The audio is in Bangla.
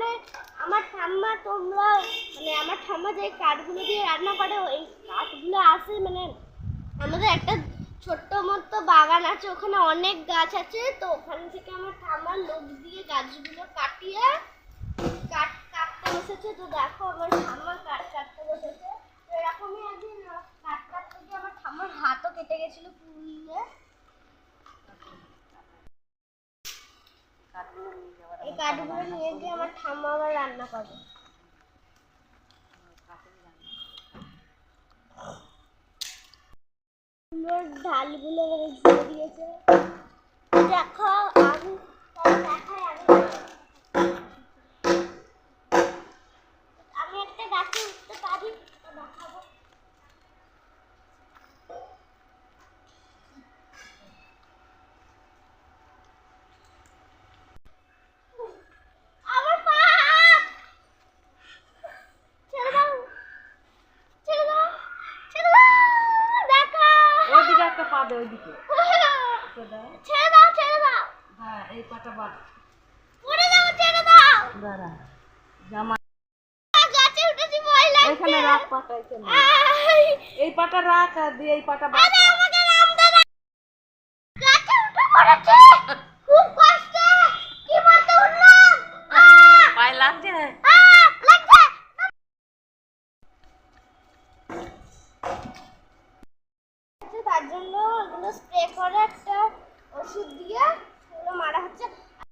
মানে আমার ঠাম্মা তোমরা মানে আমার ঠাম্মা যে কাঠগুলো দিয়ে রান্না করে, ওই কাঠগুলো আসে মানে আমাদের একটা ছোট্ট মতো বাগান আছে, ওখানে অনেক গাছ আছে, তো ওখান থেকে আমার ঠাম্মার লোক দিয়ে গাছগুলো কাটিয়ে কাট কাটতে বসেছে। তো দেখো আমার ঠাম্মা কাট কাটতে বসেছে। তো এরকমই একদিন কাট কাটতে গিয়ে আমার ঠাম্মার হাতও কেটে গেছিল পুড়িয়ে। এই কাঠগুলো নিয়ে গিয়ে আমার ঠাম্মা আবার রান্না করে। ঝুলে দিয়েছে। দেখো আমি একটা গাছে উঠতে পারি তো দেখাবো আমার পা ছেড়ে দাও ছেড়ে দাও ছেড়ে দাও দেখো ওইদিকে একটা পা দে ওইদিকে। ছেড়ে দাও ছেড়ে দাও। হ্যাঁ এই পাটা বাদ। পড়ে যাব ছেড়ে দাও। দাঁড়া। জামা। গাছে উঠেছি ভয় লাগছে। এখানে রাখ পাটা এখানে এই পাটা রাখ আর দিয়ে এই পাটা বাদ আরে আমাকে নামতে দাও গাছে উঠে পড়েছে। খুব কষ্ট। কি বলতে উঠলাম আহ! পায়ে লাগছে?